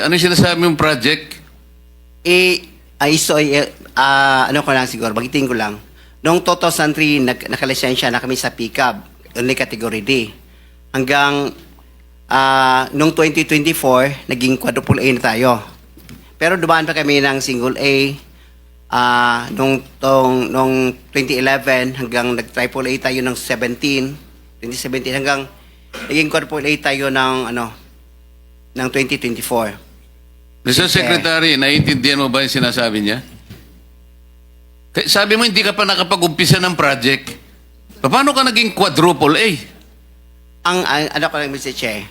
Ano yung sinasabi mong project? Eh, ay, so, eh, ah, ano ko lang siguro, bagitin ko lang. Noong 2003, nag, nakalisensya na kami sa pickup, only category D. Hanggang ah, noong 2024, naging quadruple A na tayo. Pero dumaan pa kami ng single A ah nung, tong, nung 2011 hanggang nag-triple A tayo ng 17, 2017 hanggang naging quadruple A tayo ng ano ng 2024. Mr. Sige. Secretary, naiintindihan mo ba yung sinasabi niya? Kaya Sabi mo, hindi ka pa nakapag-umpisa ng project. Paano ka naging quadruple A? ang, ang ano ko lang Mr. Che,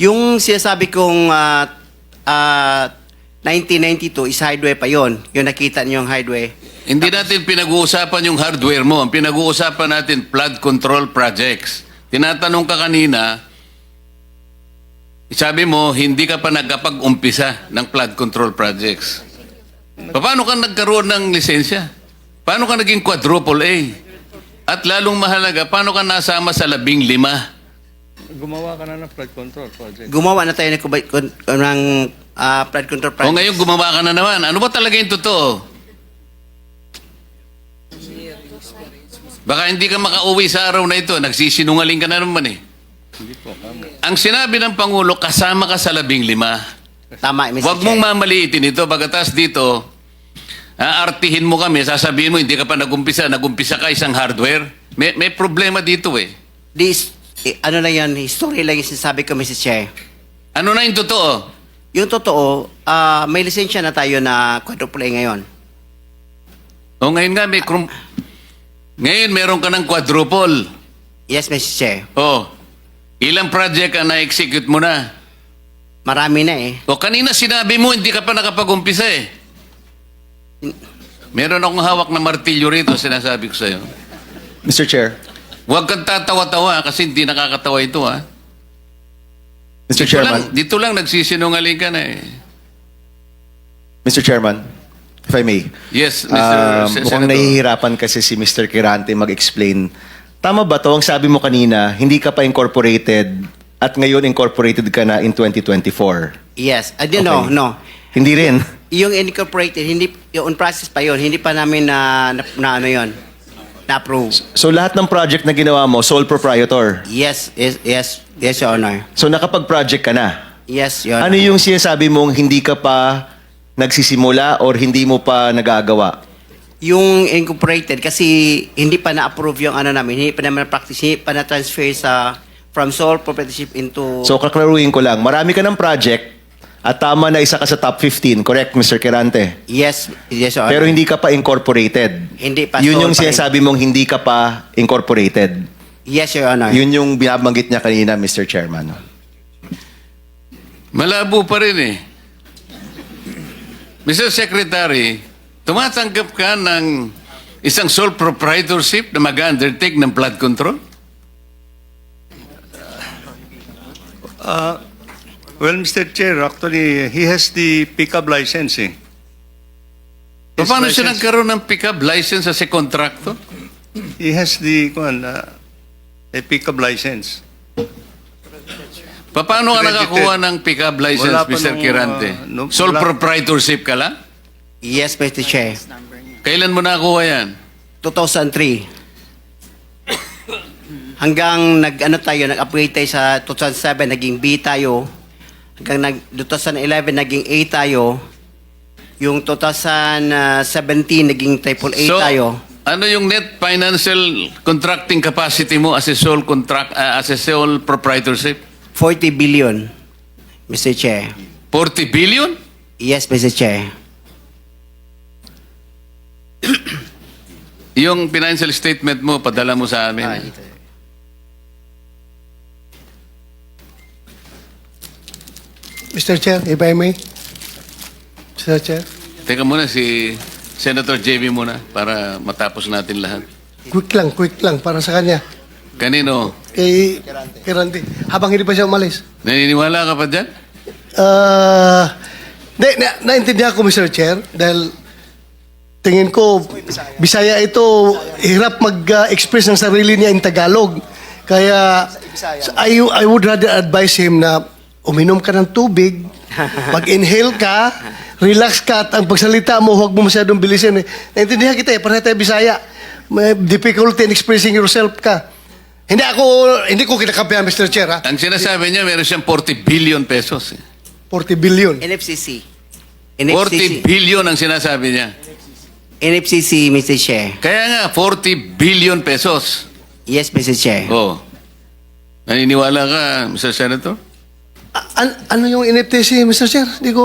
yung sinasabi kong ah, ah, 1992 is highway pa yon. Yung nakita niyo yung highway. Hindi natin pinag-uusapan yung hardware mo. Ang pinag-uusapan natin, flood control projects. Tinatanong ka kanina, sabi mo, hindi ka pa nagkapag-umpisa ng flood control projects. Paano ka nagkaroon ng lisensya? Paano ka naging quadruple A? At lalong mahalaga, paano ka nasama sa labing lima? Gumawa ka na ng flood control project. Gumawa na tayo ng, ng ah, flood control O project. ngayon gumawa ka na naman. Ano ba talaga yung totoo? Baka hindi ka makauwi sa araw na ito. Nagsisinungaling ka na naman eh. Hindi po, kamo. Ang sinabi ng Pangulo, kasama ka sa labing lima. Tama, Mr. Huwag mong mamaliitin ito. Pagkatas dito, aartihin mo kami, sasabihin mo, hindi ka pa nagumpisa, nagumpisa ka isang hardware. May, may problema dito eh. This, eh, ano lang yan, history lang yung sinasabi ko, Mr. Che. Ano na yung totoo? Yung totoo, ah, may lisensya na tayo na quadruple A ngayon. O ngayon nga, may krum- ngayon meron ka ng quadruple. Yes, Mr. Che. Oh, ilang project ang na-execute mo na? Marami na eh. O kanina sinabi mo, hindi ka pa nakapag-umpisa eh. Meron akong hawak na martilyo rito, sinasabi ko sa'yo. Mr. Chair, Huwag kang tatawa-tawa kasi hindi nakakatawa ito ha. Mr. Dito Chairman, lang, dito lang nagsisinungaling ka na eh. Mr. Chairman, if I may. Yes, Mr. Um, Se- mukhang Senator. nahihirapan kasi si Mr. Kirante mag-explain. Tama ba to? Ang sabi mo kanina, hindi ka pa incorporated at ngayon incorporated ka na in 2024. Yes. Uh, no, Okay. no. Hindi rin. Yung incorporated, hindi, yung process pa yon hindi pa namin na, na, na ano yon na-approve. So lahat ng project na ginawa mo, sole proprietor. Yes, yes, yes, yes, Your Honor. So nakapag-project ka na. Yes, Your Ano Honor. yung sinasabi mong hindi ka pa nagsisimula or hindi mo pa nagagawa? Yung incorporated, kasi hindi pa na-approve yung ano namin, hindi pa naman practice, hindi pa na-transfer sa from sole proprietorship into... So kaklaruhin ko lang, marami ka ng project at tama na isa ka sa top 15, correct Mr. Kirante? yes, yes, Your Honor. Pero hindi ka pa incorporated. Hindi pa, Yun sole yung pa sinasabi mong hindi ka pa incorporated. Yes, Your Honor. Yun yung binabanggit niya kanina, Mr. Chairman. Malabo pa rin eh. Mr. Secretary, tumatanggap ka ng isang sole proprietorship na mag-undertake ng flood control? Well, Mr. Chair, actually, he has the pickup licensing. His Paano siya license- nagkaroon ng pick-up license as a contractor? He has the, kuwan, uh, a pickup license. Paano ka nakakuha ng pick-up license, Mr. nung, Kirante? uh, no- Sole wala- proprietorship ka lang? Yes, Mr. Chair. Kailan mo nakakuha yan? 2003. Hanggang nag-ano tayo, nag-upgrade tayo sa 2007, naging B tayo. Hanggang nag, 2011, naging A tayo. Yung 2017, naging triple A so, tayo. ano yung net financial contracting capacity mo as a sole contract uh, as a sole proprietorship? 40 billion, Mr. Chair. 40 billion? Yes, Mr. Chair. Yung financial statement mo, padala mo sa amin. Ah, ito. Mr. Chair, if I may. Mr. Chair, Teka muna si Senator JB muna para matapos natin lahat. quick lang, quick lang para sa kanya. Kanino? Kay Kirante. Habang hindi pa siya umalis. Naniniwala ka pa dyan? Ah, na, na, naintindihan ko, Mr. Chair, dahil tingin ko, Bisaya ito, hirap mag-express ng sarili niya in Tagalog. Kaya, I, I would rather advise him na uminom ka ng tubig, mag-inhale ka, relax ka, at ang pagsalita mo, huwag mo masyadong bilisin. Eh. Naintindihan kita eh, parang tayo Bisaya. May difficulty in expressing yourself ka. Hindi ako, hindi ko kinakampihan, Mr. Chair, ha? Ang sinasabi niya, meron siyang 40 billion pesos. eh. 40 billion. NFCC. 40 billion ang sinasabi niya. NFCC, Mr. Chair. Kaya nga, 40 billion pesos. Yes, Mr. Chair. Oh. Naniniwala ka, Mr. Senator? A- an- ano yung NFTC, Mr. Chair? Hindi ko...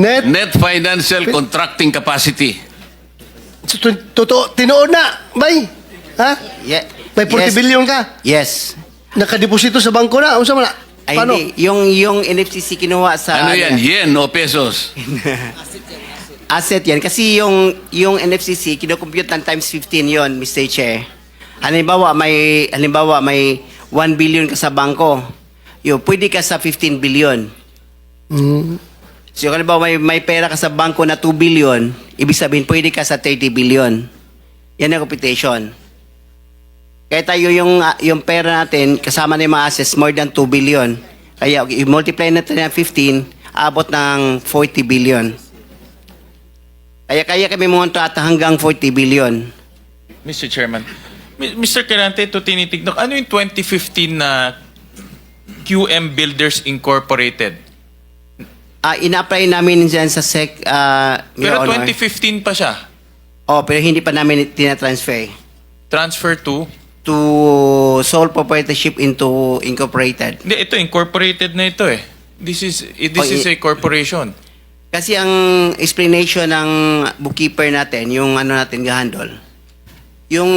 Net? Net Financial Contracting Capacity. Totoo, tinoon na, bay. Ha? Ye- May 40 yes. billion ka. Yes. Nakadeposito sa bangko na. Ano sa mga? Ay, Paano? hindi. Yung, yung NFCC kinuha sa... Ano yan? Yen o pesos? Asset yan. Kasi yung, yung NFCC, kinocompute ng times 15 yon Mr. Chair. Halimbawa, may, halimbawa, may 1 billion ka sa bangko. Yo, pwede ka sa 15 billion. Mm. So, halimbawa, may, may pera ka sa bangko na 2 billion, ibig sabihin, pwede ka sa 30 billion. Yan ang computation. Kaya tayo yung, ah, yung pera natin, kasama na yung mga assets, more than 2 billion. Kaya, i-multiply natin ng 15, abot ng 40 billion. Kaya kaya kami monto at hanggang 40 billion. Mr. Chairman. Mr. Kerante, ito tinitignan. Ano yung 2015 na QM Builders Incorporated? Ah, ina-apply namin dyan sa SEC, Pero Your Honor. 2015 pa siya. Oh, pero hindi pa namin tinatransfer Transfer to? to sole proprietorship into incorporated. Hindi, ito incorporated na ito eh. This is this Oh, is a corporation. Kasi ang explanation ng bookkeeper natin, yung ano natin gahandol, yung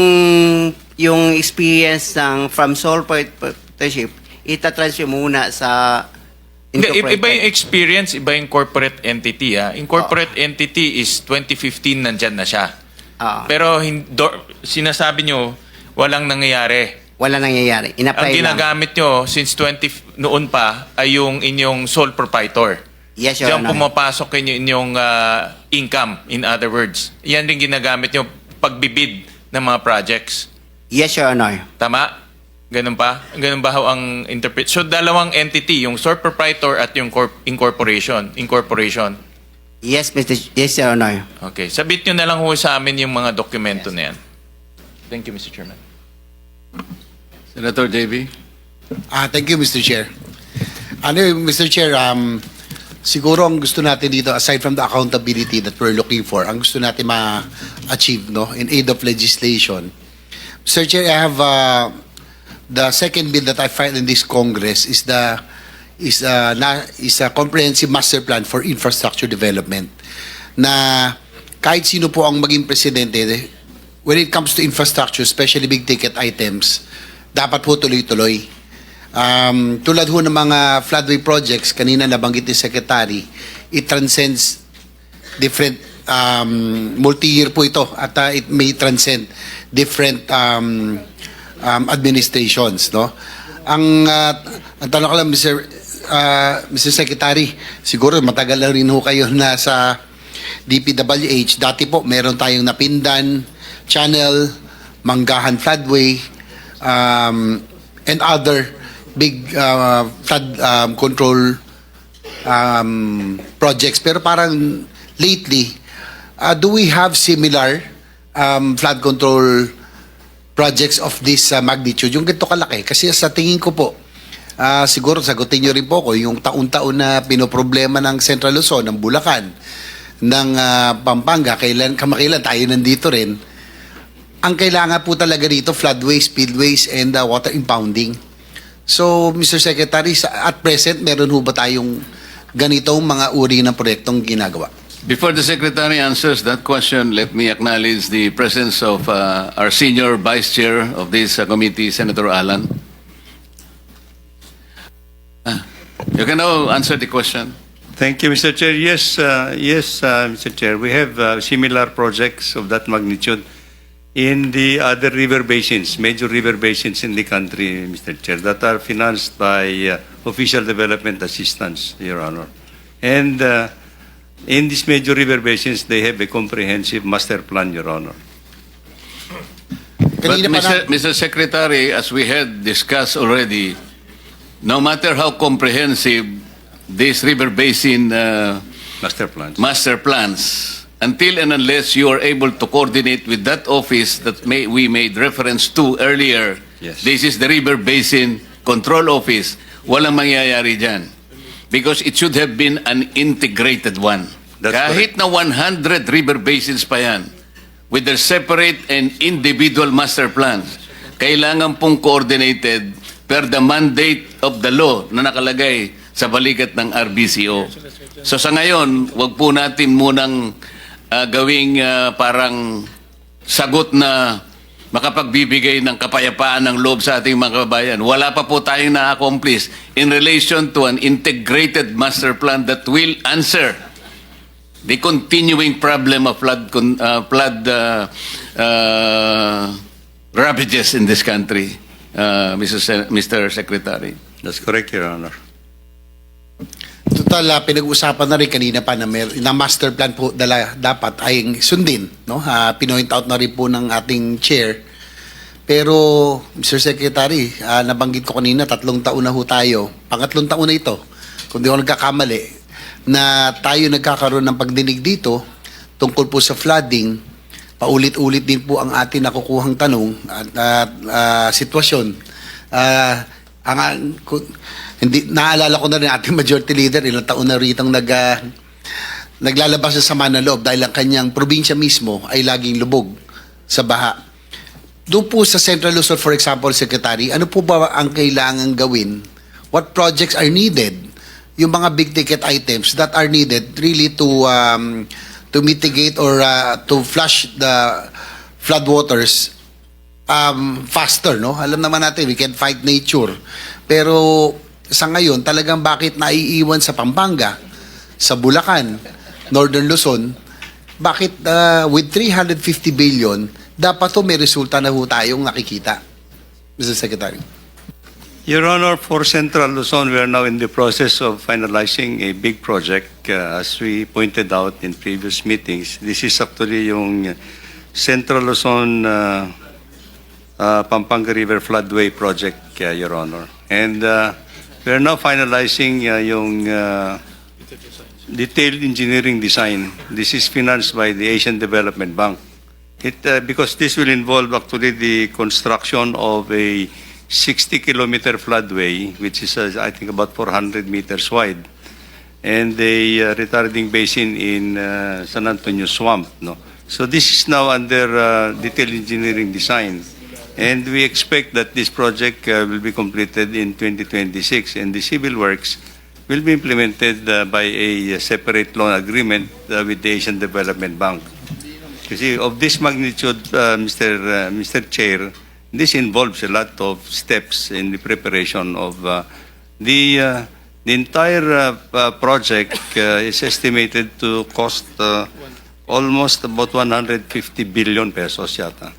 yung experience ng from sole proprietorship, itatransfer muna sa Hindi, iba yung experience, iba yung corporate entity. Ha? Incorporate entity is 2015 nandyan na siya. Ah, Pero do- sinasabi nyo, walang nangyayari. wala nangyayari. Ang Ina-apply lang. ginagamit nyo since 20 f- noon pa ay yung inyong sole proprietor. Yes, Your Diyan Honor. pumapasok inyo inyong ah, income, in other words. Yan rin ginagamit nyo pagbibid ng mga projects. Yes, Your Honor. Tama? Ganun pa? Ganun ba ho ang interpret? So, dalawang entity, yung sole proprietor at yung corp- incorporation. Incorporation. Yes, Mr. Ch- Yes, Your Honor. Okay. Sabit nyo na lang ho sa amin yung mga dokumento na yan. Thank you, Mr. Chairman. Senator JB? Ah, thank you, Mr. Chair. Ano, Mr. Chair, um, siguro ang gusto natin dito, aside from the accountability that we're looking for, ang gusto natin ma-achieve, no, in aid of legislation. Mr. Chair, I have, uh, the second bill that I filed in this Congress is the, is a, na, is a comprehensive master plan for infrastructure development na kahit sino po ang maging presidente, when it comes to infrastructure, especially big ticket items, dapat po tuloy-tuloy. Um, tulad ho ng mga floodway projects, kanina nabanggit ni Secretary, it transcends different um, multi-year po ito at uh, it may transcend different um, um, administrations no ang uh, ang tanong ko lang Mr. uh, Mr. Secretary siguro matagal na rin ho kayo na sa DPWH dati po meron tayong Napindan Channel Manggahan Floodway um, and other big uh, flood um, control um, projects. Pero parang lately, uh, do we have similar um, flood control projects of this uh, magnitude? Yung ganito kalaki. Kasi sa tingin ko po, uh, siguro sagutin nyo rin po ko, yung taon-taon na pinoproblema ng Central Luzon, ng Bulacan, ng uh, Pampanga, kailan, kamakailan tayo nandito rin, ang kailangan po talaga dito, floodways, spillways, and uh, water impounding. So, Mr. Secretary, sa, at present, meron ho ba tayong ganitong mga uri ng proyektong ginagawa? Before the Secretary answers that question, let me acknowledge the presence of uh, our senior Vice Chair of this uh, committee, Senator Alan. Ah, You can now answer the question. Thank you, Mr. Chair. Yes, uh, yes, uh, Mr. Chair. We have uh, similar projects of that magnitude in the other river basins, major river basins in the country, Mr. Chair, that are financed by uh, official development assistance, Your Honor. And uh, in these major river basins, they have a comprehensive master plan, Your Honor. But Mr. Mr. Secretary, as we had discussed already, no matter how comprehensive this river basin uh, Master plans. master plans, until and unless you are able to coordinate with that office that may, we made reference to earlier, Yes. this is the River Basin Control Office, walang mangyayari dyan. Because it should have been an integrated one. That's Kahit na 100 river basins pa yan, with their separate and individual master plans, kailangan pong coordinated per the mandate of the law na nakalagay sa balikat ng RBCO. So sa ngayon, wag po natin munang ah, gawing ah, parang sagot na makapagbibigay ng kapayapaan ng loob sa ating mga kababayan. Wala pa po tayong na-accomplish in relation to an integrated master plan that will answer the continuing problem of flood uh, flood uh, uh, ravages in this country, uh, Mr. Se- Mr. Secretary. That's correct, Your Honor. Total, ah, pinag-usapan na rin kanina pa na, mer- na master plan po dala, dapat ay sundin. No? Ah, pinoint out na rin po ng ating chair. Pero, Mr. Secretary, ah, nabanggit ko kanina, tatlong taon na ho tayo. Pangatlong taon na ito, kung di ako nagkakamali, na tayo nagkakaroon ng pagdinig dito tungkol po sa flooding. Paulit-ulit din po ang ating nakukuhang tanong at at, ah, sitwasyon. Ah, ang, ku- hindi, naalala ko na rin ating majority leader, ilang taon na ritang nag, ah, naglalabas sa sama ng loob dahil ang kanyang probinsya mismo ay laging lubog sa baha. Doon po sa Central Luzon, for example, Secretary, ano po ba ang kailangan gawin? What projects are needed? Yung mga big ticket items that are needed really to um, to mitigate or uh, to flush the floodwaters um, faster, no? Alam naman natin, we can fight nature. Pero sa ngayon, talagang bakit naiiwan sa Pampanga, sa Bulacan, Northern Luzon, bakit uh, with 350 billion, dapat to may resulta na ho tayong nakikita, Mr. Secretary? Your Honor, for Central Luzon, we are now in the process of finalizing a big project. Uh, as we pointed out in previous meetings, this is actually yung Central Luzon uh, uh, Pampanga River Floodway Project, uh, Your Honor. And uh, we are now finalizing uh, yung uh, detailed engineering design. This is financed by the Asian Development Bank. It, uh, because this will involve actually the construction of a 60-kilometer floodway, which is, uh, I think, about 400 meters wide, and a uh, retarding basin in uh, San Antonio Swamp. No? So this is now under uh, detailed engineering design, and we expect that this project uh, will be completed in 2026, and the civil works will be implemented uh, by a separate loan agreement uh, with the Asian Development Bank. You see, of this magnitude, uh, Mr. Uh, Mr. Chair, this involves a lot of steps in the preparation of uh, the uh, the entire uh, uh, project uh, is estimated to cost uh, almost about 150 billion pesos yata.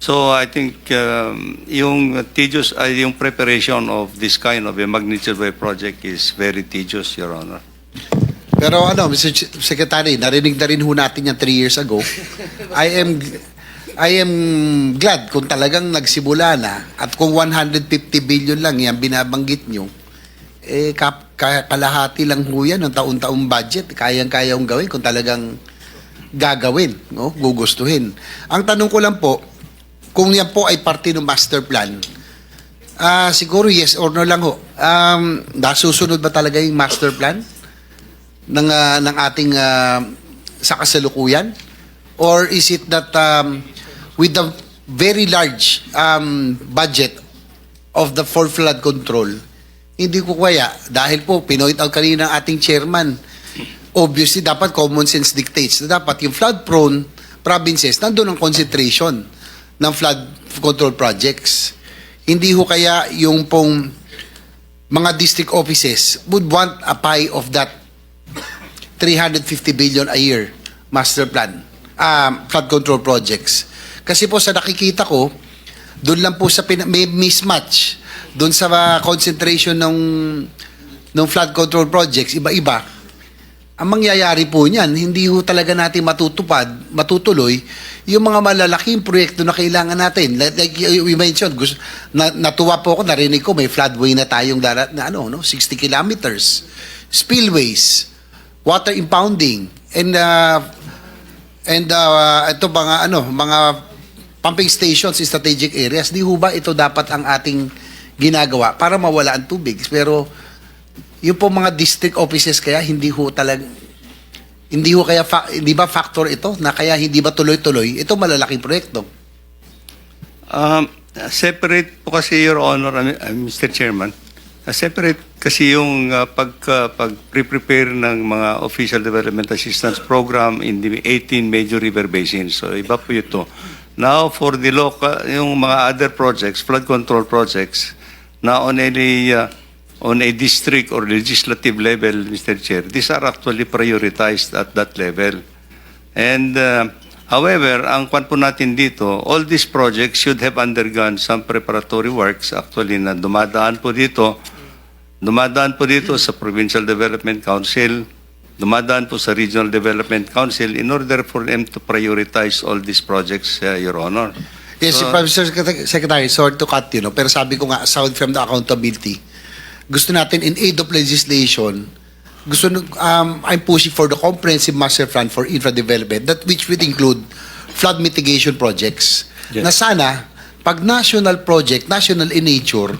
So I think um, yung tedious, uh, yung preparation of this kind of a magnitude wave project is very tedious, Your Honor. Pero ano, Mr. Secretary, narinig na rin ho natin yan three years ago. I am I am glad kung talagang nagsimula na at kung 150 billion lang yan binabanggit nyo, eh kap, ka- kalahati lang ho yan ng taon-taong budget. Kayang-kayang gawin kung talagang gagawin, no? gugustuhin. Ang tanong ko lang po, kung yan po ay parte ng master plan, ah siguro yes or no lang ho. Um, nasusunod ba talaga yung master plan? ng ah, ng ating ah, sa kasalukuyan or is it that um, with the very large um, budget of the for flood control hindi ko kaya dahil po pinoint out kanina ating chairman obviously dapat common sense dictates na dapat yung flood prone provinces nandoon ang concentration ng flood control projects hindi ho kaya yung pong mga district offices would want a pie of that 350 billion a year master plan, um, flood control projects. Kasi po sa nakikita ko, doon lang po sa may mismatch doon sa uh, concentration ng ng flood control projects, iba-iba. Ang mangyayari po niyan, hindi ho talaga natin matutupad, matutuloy yung mga malalaking proyekto na kailangan natin. Like, like you mentioned, gusto, na, natuwa po ako, narinig ko, may floodway na tayong dara, na ano, no, 60 kilometers. Spillways, water impounding, and uh, and uh, ito mga ano, mga pumping stations in strategic areas. Di ho ba ito dapat ang ating ginagawa para mawala ang tubig? Pero yung po mga district offices kaya hindi ho talag hindi ho kaya fa- hindi ba factor ito na kaya hindi ba tuloy-tuloy ito malalaking proyekto Um, separate po kasi, Your Honor, uh, uh, Mr. Chairman, uh, separate kasi yung uh, pag, uh, pag pre-prepare ng mga Official Development Assistance Program in the 18 major river basins. So, iba po ito. Now, for the local, yung mga other projects, flood control projects, na on a, uh, on a district or legislative level, Mr. Chair, these are actually prioritized at that level. And uh, however, ang kwan po natin dito, all these projects should have undergone some preparatory works actually na dumadaan po dito. Dumadaan po dito sa Provincial Development Council, dumadaan po sa Regional Development Council in order for them to prioritize all these projects, uh, Your Honor. yes So- Mr. Secretary, sorry to cut you no pero sabi ko nga aside from the accountability gusto natin in aid of legislation gusto um, I'm pushing for the comprehensive master plan for infra development that which would include flood mitigation projects Yes. na sana pag national project national in nature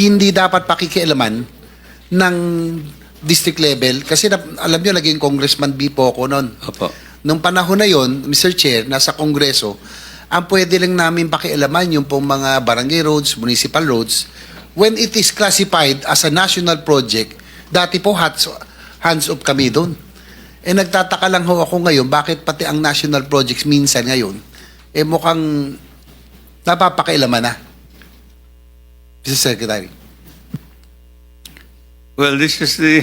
hindi dapat pakikialaman ng district level kasi na, alam niyo naging congressman B po ako noon Opo. Nung panahon na yon, Mr. Chair, nasa Kongreso, ang pwede lang namin pakialaman yung pong mga barangay roads, municipal roads, when it is classified as a national project, dati po hands, hands off kami doon. Eh nagtataka lang ho ako ngayon, bakit pati ang national projects minsan ngayon, eh mukhang napapakailaman na. Mr. Secretary. Well, this is the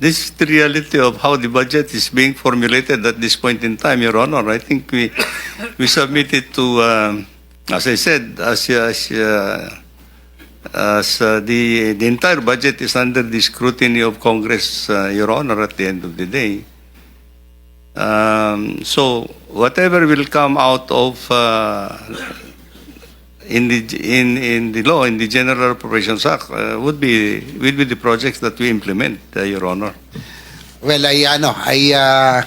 this is the reality of how the budget is being formulated at this point in time, Your Honor. I think we we submitted to, um, as I said, as as, uh, as uh, the the entire budget is under the scrutiny of Congress, uh, Your Honor. At the end of the day, um, so whatever will come out of. Uh, in the in in the law in the General Appropriations Act uh, would be will be the projects that we implement, uh, Your Honor. Well, I ano, I uh,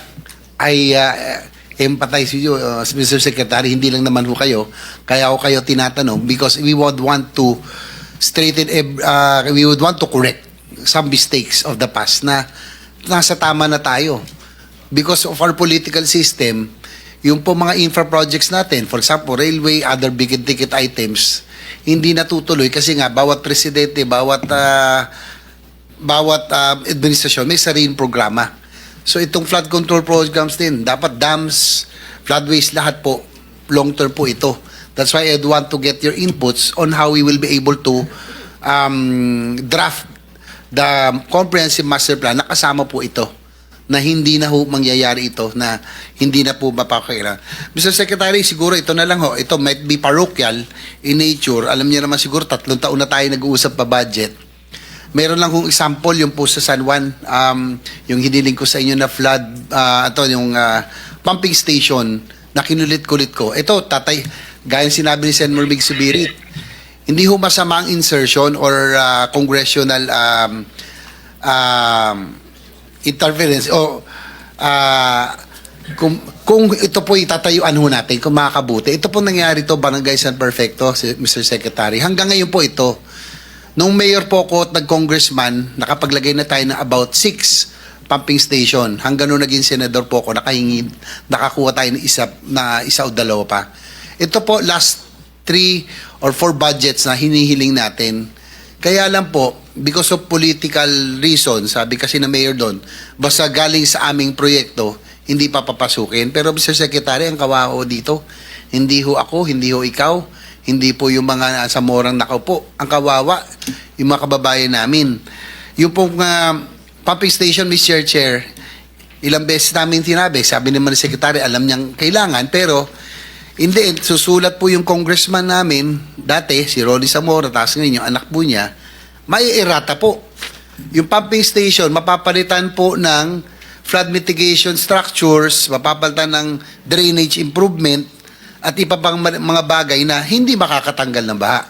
I uh, empathize with you, uh, Mr. Secretary, hindi lang naman ho kayo. Kaya ako kayo tinatanong because we would want to straighten, uh, we would want to correct some mistakes of the past na nasa tama na tayo. Because of our political system, yung po mga infra projects natin, for example, railway, other big ticket items, hindi natutuloy kasi nga bawat presidente, bawat uh, bawat uh, administrasyon may sariling programa. So itong flood control programs din, dapat dams, floodways, lahat po, long term po ito. That's why I'd want to get your inputs on how we will be able to um, draft the comprehensive master plan na kasama po ito na hindi na ho mangyayari ito na hindi na po mapakailan. Mr. Secretary, siguro ito na lang ho. Ito might be parochial in nature. Alam niyo naman siguro tatlong taon na tayo nag-uusap pa budget. Meron lang kong example yung po sa San Juan, um, yung hiniling ko sa inyo na flood, uh, ito yung ah, pumping station na kinulit-kulit ko. Ito, tatay, gaya sinabi ni Sen. Mermig Subirit, hindi ho masama ang insertion or ah, congressional um, um, interference o ah, kung, kung ito po itatayuan ho natin, kung makakabuti. Ito po nangyari to Barangay San Perfecto, Mr. Secretary. Hanggang ngayon po ito. Nung mayor po ko at nag-congressman, nakapaglagay na tayo ng about six pumping station. Hanggang nung naging senador po ako, nakahingi, nakakuha tayo ng isa, na isa o dalawa pa. Ito po, last three or four budgets na hinihiling natin. Kaya lang po, because of political reasons, sabi kasi na mayor doon, basta galing sa aming proyekto, hindi pa papasukin. Pero Mr. Secretary, ang kawaho dito, hindi ho ako, hindi ho ikaw, hindi po yung mga nasa morang nakaupo. Ang kawawa, yung mga kababayan namin. Yung pong ah, pumping station, Mr. Chair, ilang beses namin tinabi, sabi naman ni Secretary, alam niyang kailangan, pero hindi, susulat po yung congressman namin, dati, si Ronnie Zamora, tapos ngayon yung anak po niya, may errata po. Yung pumping station, mapapalitan po ng flood mitigation structures, mapapalitan ng drainage improvement, at iba pang mga bagay na hindi makakatanggal ng baha.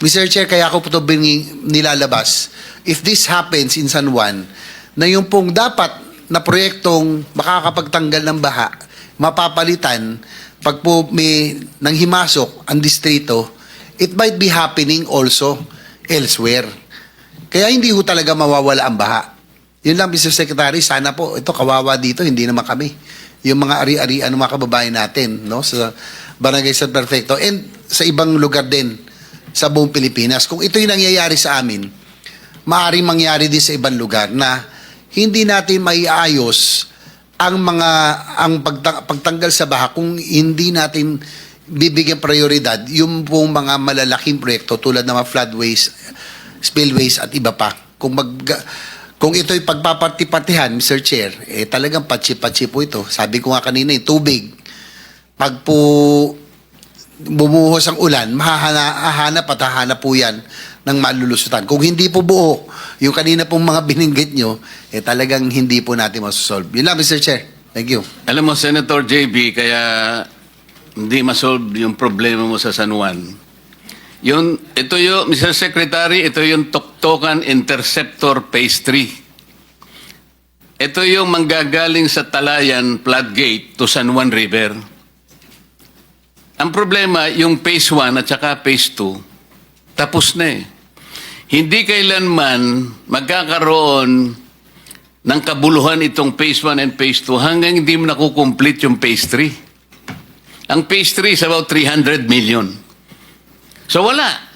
Mr. Chair, kaya ako po ito bini- nilalabas. If this happens in San Juan, na yung pong dapat na proyektong makakapagtanggal ng baha, mapapalitan pag po may nang himasok ang distrito, it might be happening also elsewhere. Kaya hindi ho talaga mawawala ang baha. Yun lang, Mr. Secretary, sana po, ito kawawa dito, hindi naman kami. Yung mga ari-arian ng mga kababayan natin, no, sa Barangay San Perfecto, and sa ibang lugar din sa buong Pilipinas. Kung ito yung nangyayari sa amin, maaaring mangyari din sa ibang lugar na hindi natin maiayos ang mga ang pagta- pagtanggal sa baha kung hindi natin bibigyan prioridad yung pong mga malalaking proyekto tulad ng mga floodways, spillways at iba pa. Kung mag kung ito'y pagpaparti-partihan, Mr. Chair, eh talagang patsi-patsi po ito. Sabi ko nga kanina, yung tubig, pag po bumuhos ang ulan, mahahanap at hahanap po yan ng malulusutan. Kung hindi po buo, yung kanina pong mga bininggit nyo, eh talagang hindi po natin masosolve. Yun lang, Mr. Chair. Thank you. Alam mo, Senator JB, kaya hindi masolve yung problema mo sa San Juan. Yun, ito yung, Mr. Secretary, ito yung Toktokan Interceptor Phase 3. Ito yung manggagaling sa Talayan Floodgate to San Juan River. Ang problema, yung Phase 1 at saka Phase 2, tapos na eh. Hindi kailanman magkakaroon ng kabuluhan itong Phase 1 and Phase 2 hanggang hindi mo nakukomplete yung Phase 3. Ang Phase 3 is about 300 million. So wala.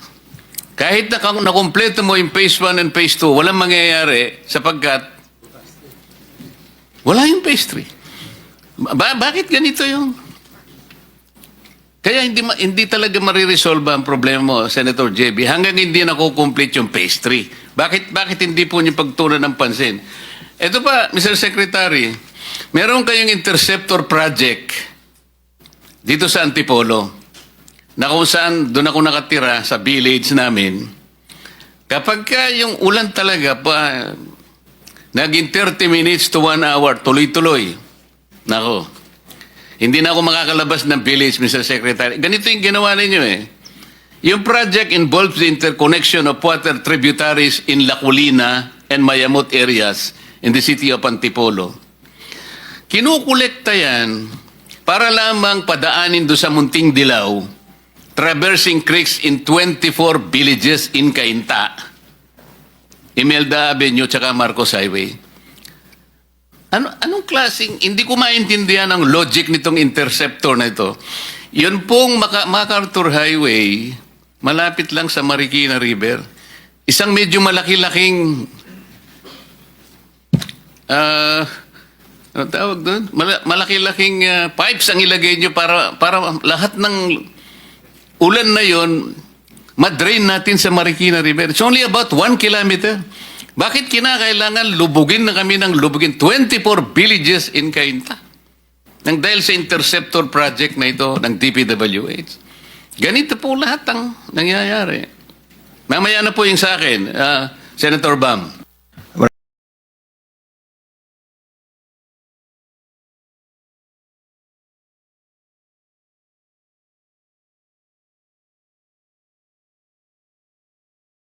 Kahit na nakompleto mo yung Phase 1 and Phase 2, walang mangyayari sapagkat wala yung Phase 3. Ba- bakit ganito yung... Kaya hindi hindi talaga mariresolve ang problema mo, Senator JB, hanggang hindi nakukomplete yung Phase 3. Bakit, bakit hindi po niyo pagtunan ng pansin? Ito pa, Mr. Secretary, meron kayong interceptor project dito sa Antipolo na kung saan doon ako nakatira sa village namin. Kapag ka yung ulan talaga pa, naging 30 minutes to 1 hour, tuloy-tuloy. Nako, hindi na ako makakalabas ng village, Mr. Secretary. Ganito yung ginawa ninyo eh. Yung project involves the interconnection of water tributaries in La Colina and Mayamot areas in the city of Antipolo. Kinukulekta yan para lamang padaanin do sa Munting Dilaw, traversing creeks in 24 villages in Cainta, Imelda Avenue, tsaka Marcos Highway. Ano, anong klaseng, hindi ko maintindihan ang logic nitong interceptor na ito. Yun pong Maka- MacArthur Highway, malapit lang sa Marikina River. Isang medyo malaki-laking, ah, ano tawag doon? Mala- malaki-laking ah, pipes ang ilagay nyo para, para lahat ng ulan na yon madrain natin sa Marikina River. It's only about one kilometer. Bakit kinakailangan lubugin na kami ng lubugin 24 villages in Cainta? Nang dahil sa interceptor project na ito ng DPWH. Ganito po lahat ang nangyayari. Mamaya na po yung sa akin, ah, Senator Bam.